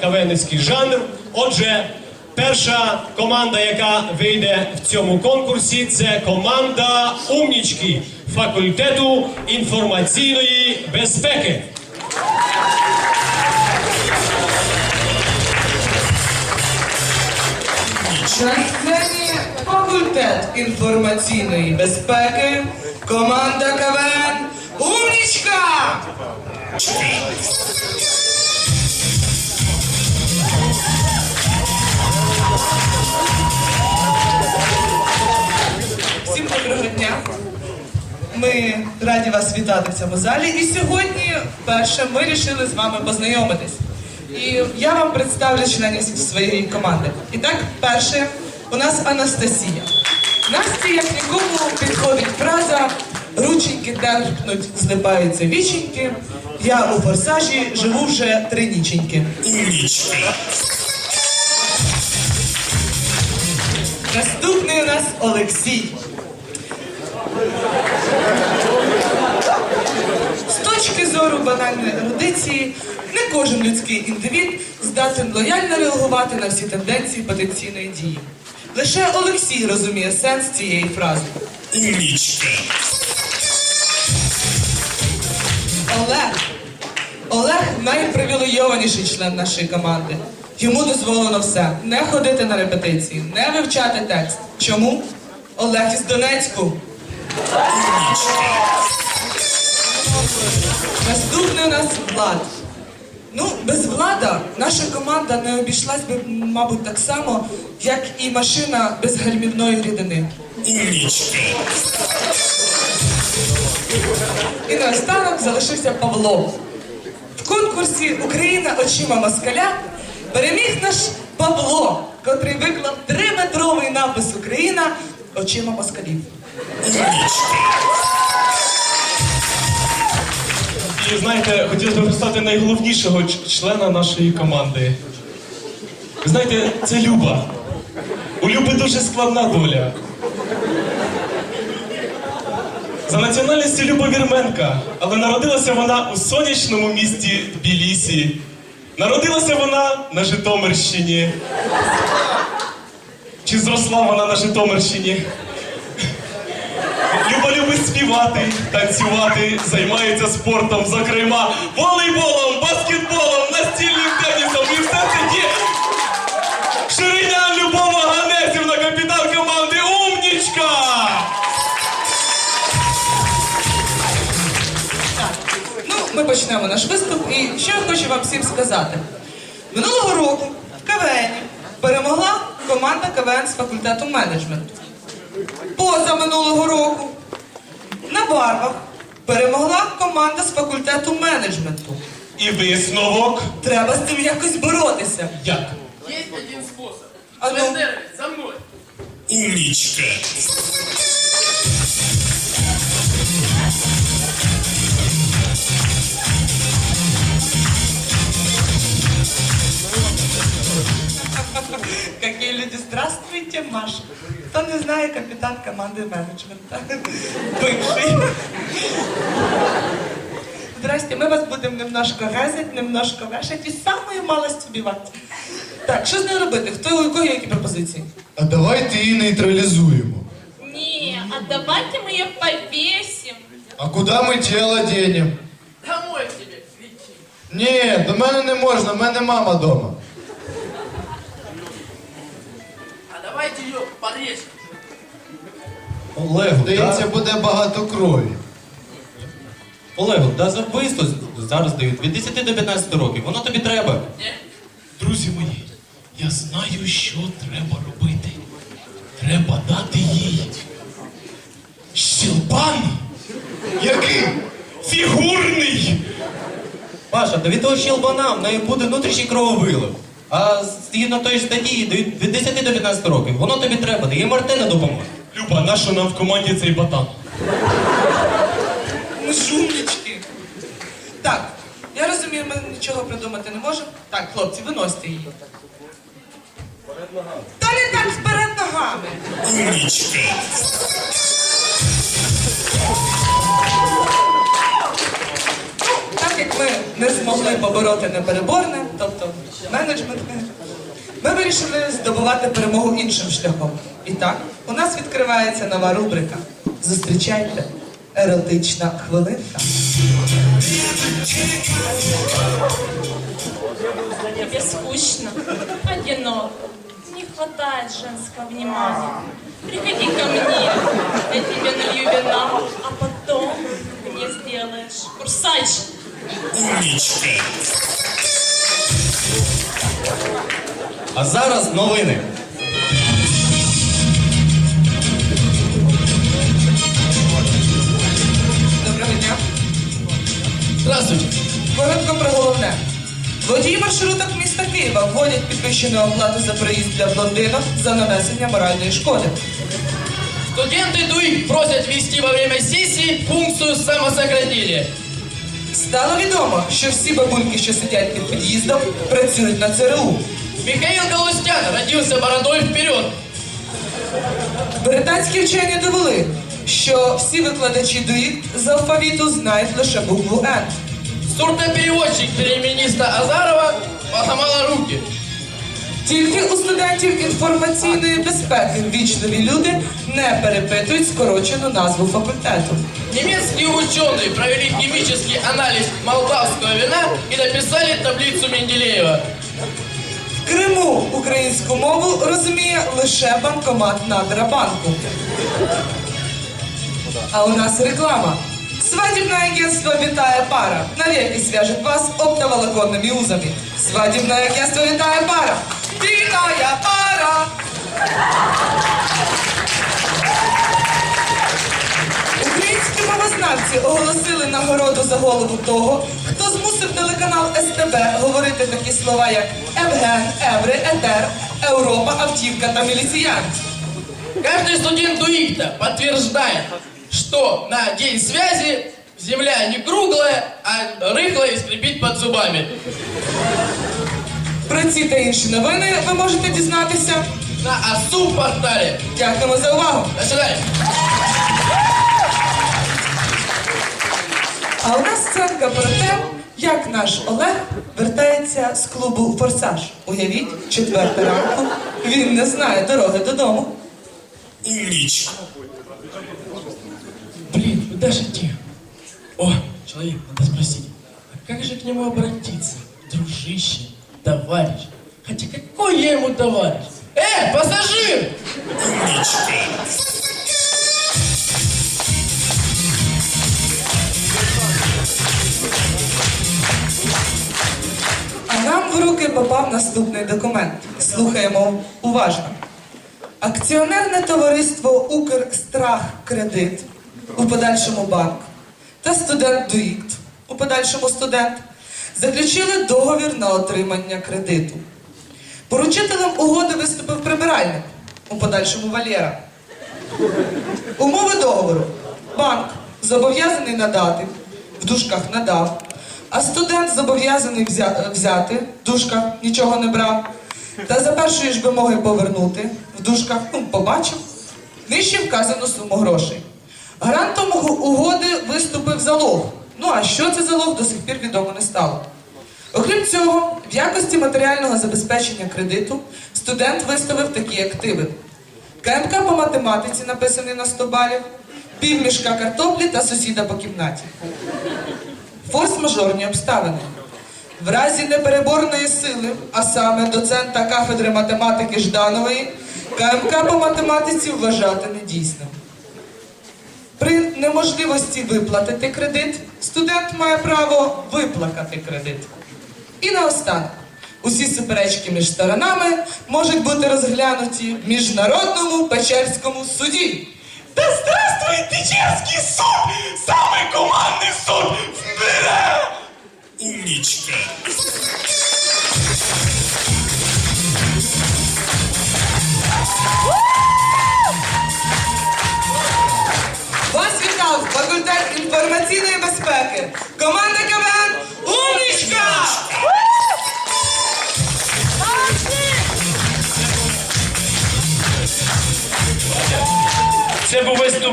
кавенницький жанр. Отже, перша команда, яка вийде в цьому конкурсі, це команда Умнічки факультету інформаційної безпеки. Факультет інформаційної безпеки, команда КВН Умнічка! Доброго дня. Ми раді вас вітати в цьому залі. І сьогодні вперше ми вирішили з вами познайомитись. І я вам представлю членів своєї команди. І так, перше, у нас Анастасія. Насті, як нікому, підходить фраза рученьки терпнуть, злипаються віченьки. Я у форсажі живу вже три ніченьки. Наступний у нас Олексій. З точки зору банальної ерудиції, не кожен людський індивід здатен лояльно реагувати на всі тенденції потенційної дії. Лише Олексій розуміє сенс цієї фрази. Умничка. Олег. Олег найпривілейованіший член нашої команди. Йому дозволено все: не ходити на репетиції, не вивчати текст. Чому? Олег із Донецьку. Наступний у нас Влад. Ну, без влада наша команда не обійшлась би, мабуть, так само, як і машина без гальмівної рідини. Умничка. І наостанок залишився Павло. В конкурсі Україна очима москаля переміг наш Павло, котрий виклав триметровий напис Україна очима москалів. І знаєте, хотілося б представити найголовнішого члена нашої команди. Ви знаєте, це Люба. У Люби дуже складна доля. За національністю Люба Вірменка, але народилася вона у сонячному місті Тбілісі. Народилася вона на Житомирщині. Чи зросла вона на Житомирщині? Співати, танцювати, займається спортом, зокрема, волейболом, баскетболом, настільним тенісом і все це є. Ширинян Любова Ганесівна, капітан команди Умнічка! Ну, ми почнемо наш виступ. І що я хочу вам всім сказати. Минулого року в КВН перемогла команда КВН з факультету менеджменту. Поза минулого року на барвах перемогла команда з факультету менеджменту. І висновок. Треба з цим якось боротися. Як? Є один способ. А ну? За мною. Умничка. люди, здравствуйте, Маша. Кто не знает, капитан команды менеджмента. Бывший. Здрасте, мы вас будем немножко резать, немножко вешать і самою малость убивати. Так, що з нею робити? Хто у кого є які пропозиції? А давайте її нейтралізуємо. Не, а давайте мы ее повесим. А куди ми тіло денем? Домой к тебе, кретин. Ні, до мене не можна, в мене мама вдома. Давайте ее порежем. Олег, Здається, буде багато крові. Олег, да за вбивство зараз дають від 10 до 15 років. Воно тобі треба. Не? Друзі мої, я знаю, що треба робити. Треба дати їй щелбан Який? фігурний. Паша, да від того щелбана в неї буде внутрішній крововилив. А згідно тої ж статті дають від 10 до 15 років. Воно тобі треба, дає Мартина допоможе. Люба, нащо нам в команді цей батан? Ми ж. Так, я розумію, ми нічого придумати не можемо. Так, хлопці, виносьте її. Та не так вперед ногами. Умничка. Не змогли побороти непереборне, тобто Менеджмент. Ми вирішили здобувати перемогу іншим шляхом. І так, у нас відкривається нова рубрика. Зустрічайте еротична хвилинка. Тебе скучно, одиноко, не хватает женского внимания. Приходи ко мне, я тебе налью вина, а потом мне сделаешь курсач. Умничка. А зараз новини. Доброго дня. Здравствуйте. Коротко про головне. Водії маршруток міста Києва вводять підвищену оплату за проїзд для блондинок за нанесення моральної шкоди. Студенты ДУИ просят ввести во время сессии функцию самосократения. Стало відомо, що всі бабульки, що сидять під під'їздом, працюють на ЦРУ. Михаил Галустян родился бородой вперед. Британські вчені довели, що всі викладачі ДУІК з алфавіту знають лише букву Н. Сурдопереводчик переимениста Азарова поломала руки. Тільки у студентів інформаційної безпеки вічливі люди не перепитують скорочену назву факультету. Немецкие ученые провели химический анализ молдавского вина и написали таблицу Менделеева. В Криму українську мову розуміє лише банкомат Надрабанку. А у нас реклама. Свадебное агентство «Витая пара» навеки свяжет вас оптоволоконными узами. Свадебное агентство «Витая пара». Витая пара! Українські оголосили нагороду за голову того, хто змусив телеканал СТБ говорити такі слова, як Евген, Еври, Етер, Європа, Автівка та міліціянт. Каждый студент ДУИКТа подтверждает, что на день связи земля не круглая, а рыхлая и скрипит под зубами. Про ці та інші новини ви можете дізнатися. На АСУ портале. Дякуємо за увагу. До свидания. А у нас сценка про те, як наш Олег вертається з клубу Форсаж. Уявіть, четверта ранку. Він не знає дороги додому. Умничка. Блин, куда же идти? О, человек, надо спросить, а как же к нему обратиться? Дружище, товарищ. Хотя какой я ему товарищ? Э, пассажир! Умничка. В руки попав наступний документ. Слухаємо уважно. Акціонерне товариство Укрстрахкредит у подальшому банк та студент ДУІКТ у подальшому студент заключили договір на отримання кредиту. Поручителем угоди виступив прибиральник у подальшому Валєра. Умови договору. Банк зобов'язаний надати, в дужках надав, а студент зобов'язаний взя- взяти, в нічого не брав, та за першої ж вимоги повернути, в дужках, ну, побачив, нижче вказану суму грошей. Гарантом угоди виступив залог. Ну а що це залог, до сих пір відомо не стало. Окрім цього, в якості матеріального забезпечення кредиту студент виставив такі активи. КМК по математиці, написаний на 100 балів, півмішка картоплі та сусіда по кімнаті. Форс-мажорні обставини. В разі непереборної сили, а саме доцента кафедри математики Жданової, КМК по математиці вважати недійсним. При неможливості виплатити кредит, студент має право виплакати кредит. І наостанок, усі суперечки між сторонами можуть бути розглянуті в міжнародному Печерському суді. Да здравствует Печерский суд! Самый командный суд в мире! Умничка. Вас вітав факультет інформаційної безпеки. Команда КВН Умнічка!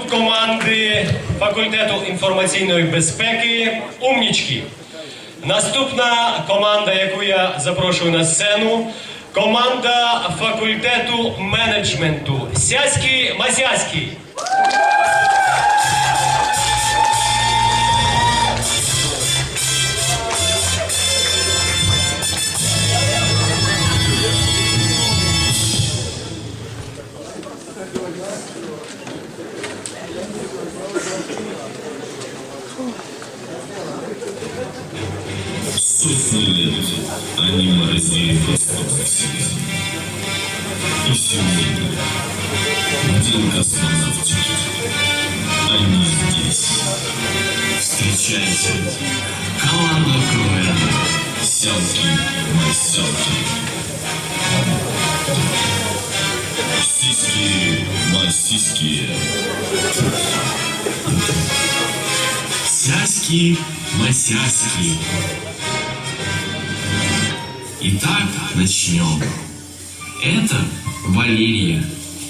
Це команди факультету інформаційної безпеки Умнічки. Наступна команда, яку я запрошую на сцену, команда факультету менеджменту. Сяський Масяський. Сотни лет они морозили Восток себя. И сегодня, в день космонавтики, они здесь. Встречайте, команда КВН Селки Маселки. Сиськи Масиськи. Сяськи Масяськи. Итак, начнем. Это Валерия.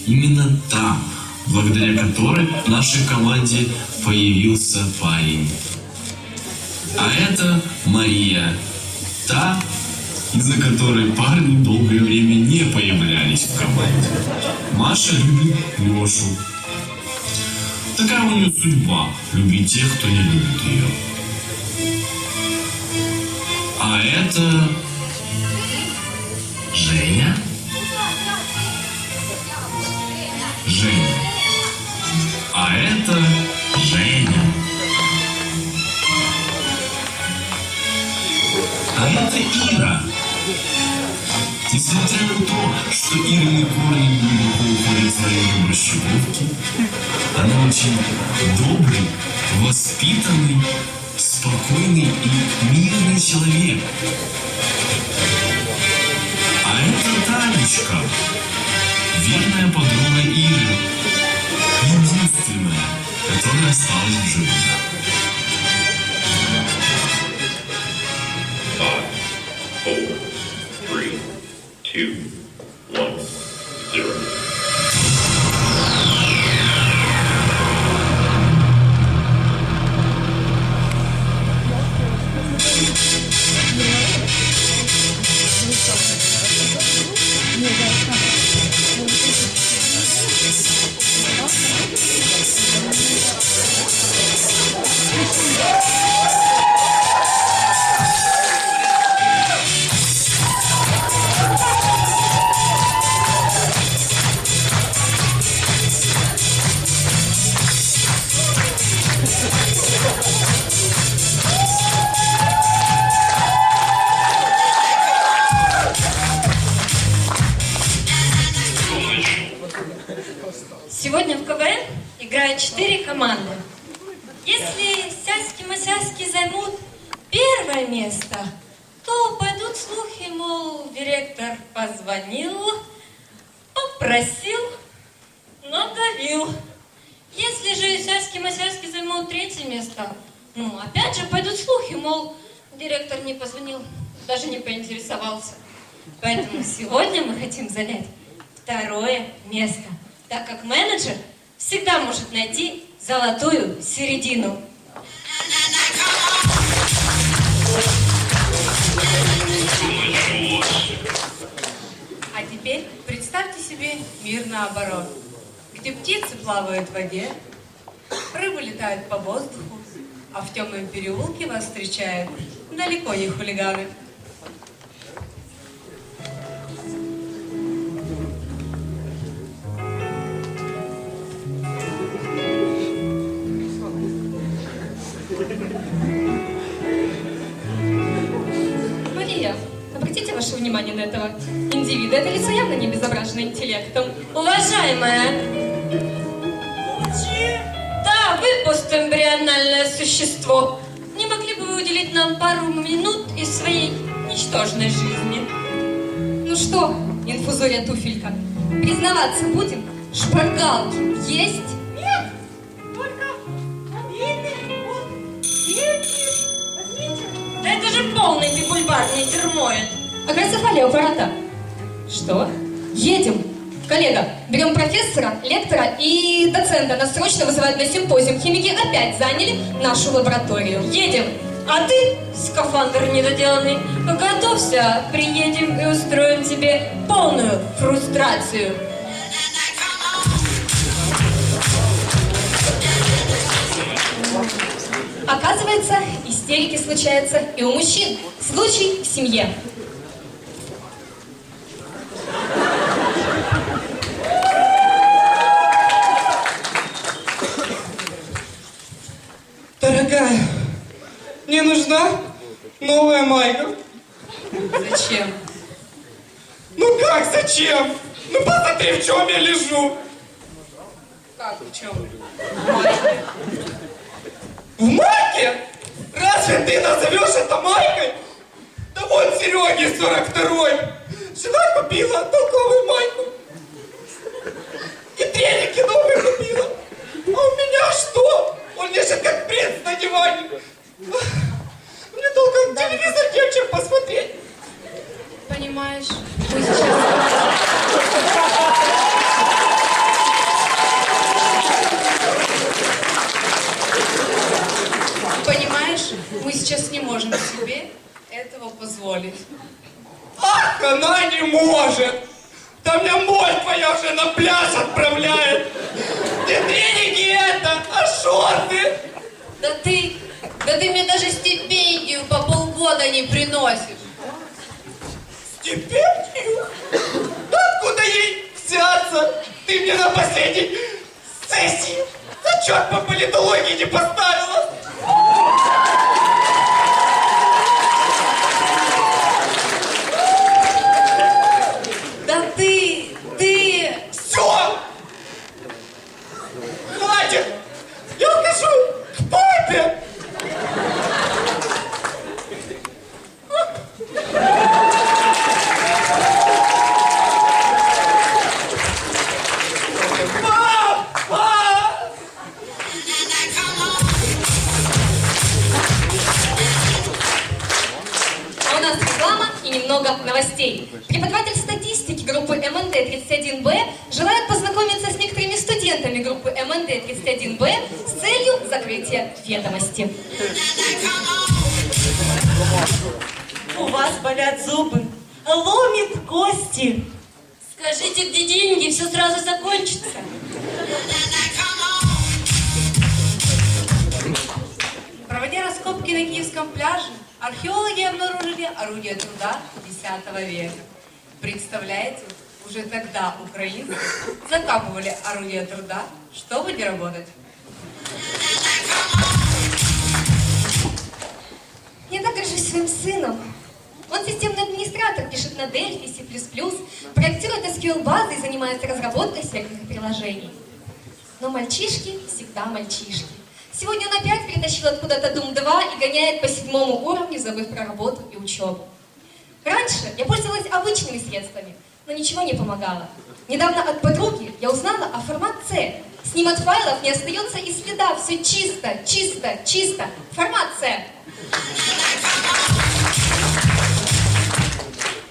Именно та, благодаря которой в нашей команде появился парень. А это Мария. Та, из-за которой парни долгое время не появлялись в команде. Маша любит Лешу. Такая у нее судьба – любить тех, кто не любит ее. А это Женя? Женя. А это Женя. А это Ира. Несмотря на то, что Ирины корни глубоко уходят в район Борщевки, она очень добрый, воспитанный, спокойный и мирный человек. А это Танечка, верная подруга Иры, единственная, которая осталась в живых. four, three, two, первое место, то пойдут слухи, мол, директор позвонил, попросил, надавил. Если же сяськи-масяськи займут третье место, ну, опять же пойдут слухи, мол, директор не позвонил, даже не поинтересовался. Поэтому сегодня мы хотим занять второе место, так как менеджер всегда может найти золотую середину. Теперь представьте себе мир наоборот, где птицы плавают в воде, рыбы летают по воздуху, а в темном переулке вас встречают далеко не хулиганы. Внимание на этого индивида. Это лицо явно не безображено интеллектом. Уважаемая! Да, вы постэмбриональное существо. Не могли бы вы уделить нам пару минут из своей ничтожной жизни? Ну что, инфузория туфелька, признаваться будем? Шпаргалки есть? Нет, только мобильный, вот. Да это же полный бульбарный термоид. Графоцефалия у аппарата? Что? Едем. Коллега, берем профессора, лектора и доцента. Нас срочно вызывают на симпозиум. Химики опять заняли нашу лабораторию. Едем. А ты, скафандр недоделанный, готовься, приедем и устроим тебе полную фрустрацию. Оказывается, истерики случаются и у мужчин. Случай в семье. Дорогая, мне нужна новая майка. Зачем? Ну как зачем? Ну посмотри, в чем я лежу. Как, в чем? В майке? Разве ты назовешь это майкой? Да вот Сереге 42-й. Жена купила толковую майку. И треники новые купила. А у меня что? Он лежит как принц на диване. Мне толком телевизор нечем посмотреть. Понимаешь, мы сейчас... Понимаешь, мы сейчас не можем себе этого позволить. Ах, она не может! Да меня моль твоя уже на пляж отправляет! Не треники это, а шорты! Да ты, да ты мне даже стипендию по полгода не приносишь. Да откуда ей взяться? Ты мне на последней сессии зачет по политологии не поставила! МТ-31Б с целью закрытия ведомости. У вас болят зубы, ломит кости. Скажите, где деньги, все сразу закончится. Проводя раскопки на Киевском пляже, археологи обнаружили орудие труда X века. Представляете, уже тогда украинцы закапывали орудия труда, чтобы не работать. Я так горжусь своим сыном. Он системный администратор, пишет на Delphi, C++, проектирует SQL-базы и занимается разработкой серверных приложений. Но мальчишки всегда мальчишки. Сегодня он опять притащил откуда-то Doom 2 и гоняет по седьмому уровню, забыв про работу и учебу. Раньше я пользовалась обычными средствами, но ничего не помогало. Недавно от подруги я узнала о формат C. С ним от файлов не остается и следа. Все чисто, чисто, чисто. Формат C.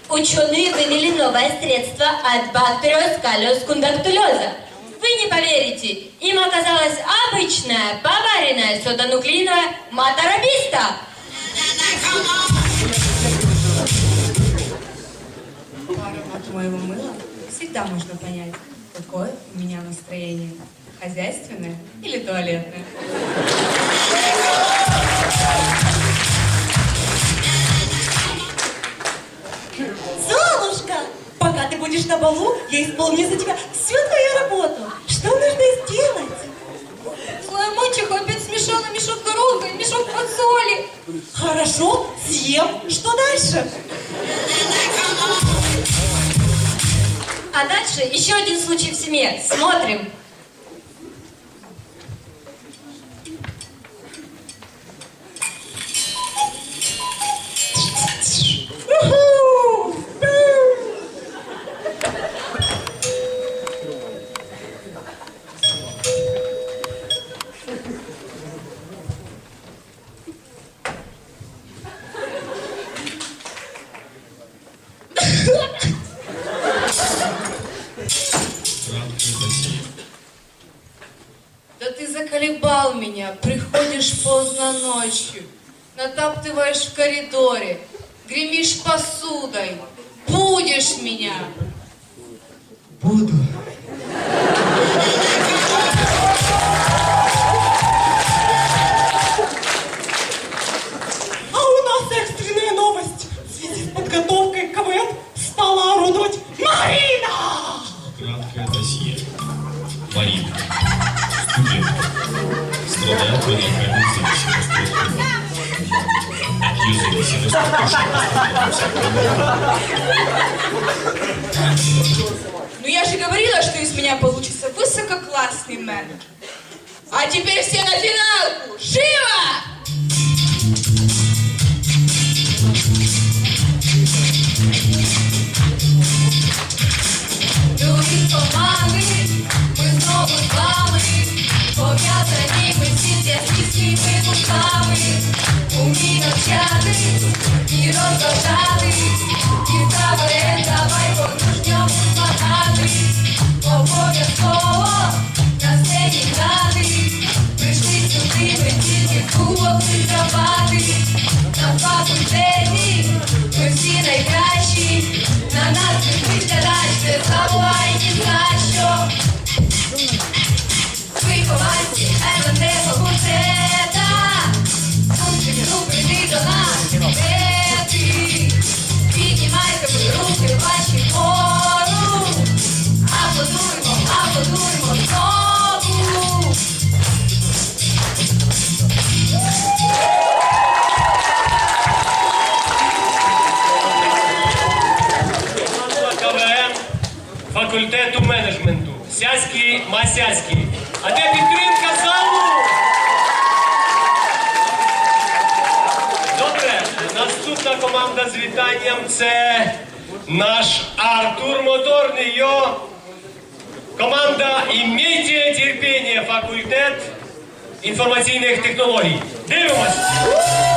Ученые вывели новое средство от бактериоскалиус кундактулеза. Вы не поверите, им оказалась обычная поваренная содонуклеиновая матарабиста. Моего мыла всегда можно понять, какое у меня настроение. Хозяйственное или туалетное. Золушка, пока ты будешь на балу, я исполню за тебя всю твою работу. Что нужно сделать? Злая мачеха опять смешала мешок дорогой, мешок фасоли. Хорошо, съем. Что дальше? А дальше еще один случай в семье. Смотрим. you don't stop Лисяцький. А де підтримка залу? Добре, наступна команда з вітанням це наш Артур Моторний. Йо. Команда «Імейте терпіння» факультет інформаційних технологій. Дивимось!